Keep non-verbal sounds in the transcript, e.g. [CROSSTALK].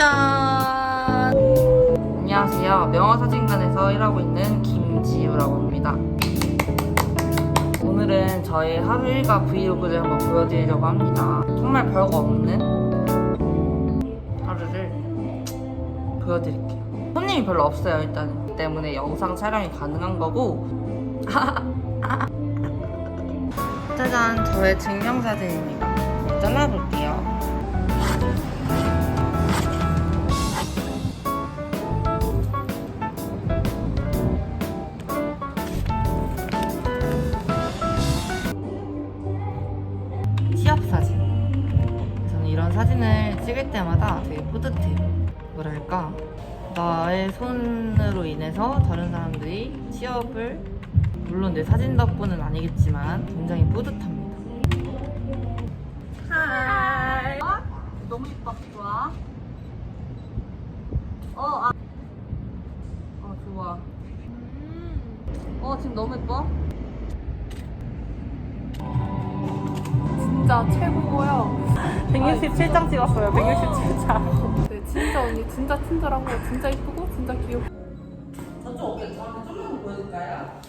짜잔! 안녕하세요. 명화사진관에서 일하고 있는 김지우라고 합니다. 오늘은 저의 하루 일과 브이로그를 한번 보여드리려고 합니다. 정말 별거 없는 하루를 보여드릴게요. 손님이 별로 없어요, 일단은. 그 때문에 영상 촬영이 가능한 거고. [LAUGHS] 짜잔, 저의 증명사진입니다. 잘라볼게요. 사진을 찍을 때마다 되게 뿌듯해요. 뭐랄까. 나의 손으로 인해서 다른 사람들이 취업을, 물론 내 사진 덕분은 아니겠지만, 굉장히 뿌듯합니다. 하이. 너무 이뻐. 좋아. 어, 아. 어, 좋아. 어, 지금 너무 예뻐? 진짜 최고고요. 167장 찍었어요. 167장. 네, 진짜 언니 진짜 친절하고 진짜 이쁘고 진짜 귀엽고. 저쪽 어깨 저한테 좀만 보여줄까요?